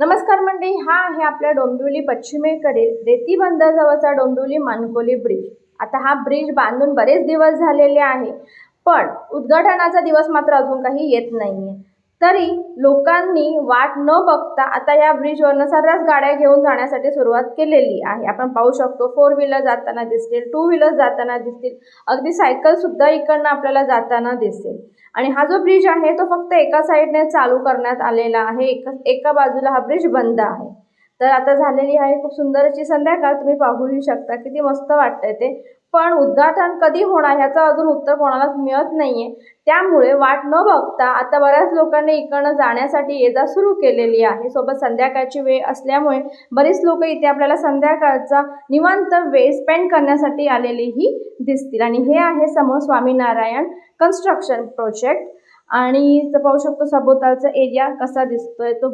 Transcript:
नमस्कार मंडळी हा आहे आपल्या डोंबिवली पश्चिमेकडील रेती बंदराजवळचा डोंबिवली मानकोली ब्रिज आता हा ब्रिज बांधून बरेच दिवस झालेले आहे पण उद्घाटनाचा दिवस मात्र अजून काही येत नाही आहे तरी लोकांनी वाट न बघता आता या ब्रिजवरनं सर्रास गाड्या घेऊन जाण्यासाठी सुरुवात केलेली आहे. आपण पाहू शकतो फोर व्हीलर जाताना दिसतील टू व्हीलर जाताना दिसतील. अगदी सायकलसुद्धा इकडनं आपल्याला जाताना दिसेल. आणि हा जो ब्रिज आहे तो फक्त एका साईडने चालू करण्यात आलेला आहे. एका एका बाजूला हा ब्रिज बंद आहे. तर आता झालेली आहे खूप सुंदर अशी संध्याकाळ तुम्ही पाहूही शकता. किती मस्त वाटतंय ते. पण उद्घाटन कधी होणार ह्याचं अजून उत्तर कोणालाच मिळत नाहीये. त्यामुळे वाट न बघता आता बऱ्याच लोकांनी इकडनं जाण्यासाठी ये जा सुरू केलेली आहे. सोबत संध्याकाळची वेळ असल्यामुळे बरीच लोक इथे आपल्याला संध्याकाळचा निवांत वेळ स्पेंड करण्यासाठी आलेलीही दिसतील. आणि हे आहे समोर स्वामीनारायण कन्स्ट्रक्शन प्रोजेक्ट आणि पाहू शकतो सभोवतालचा एरिया कसा दिसतोय. तो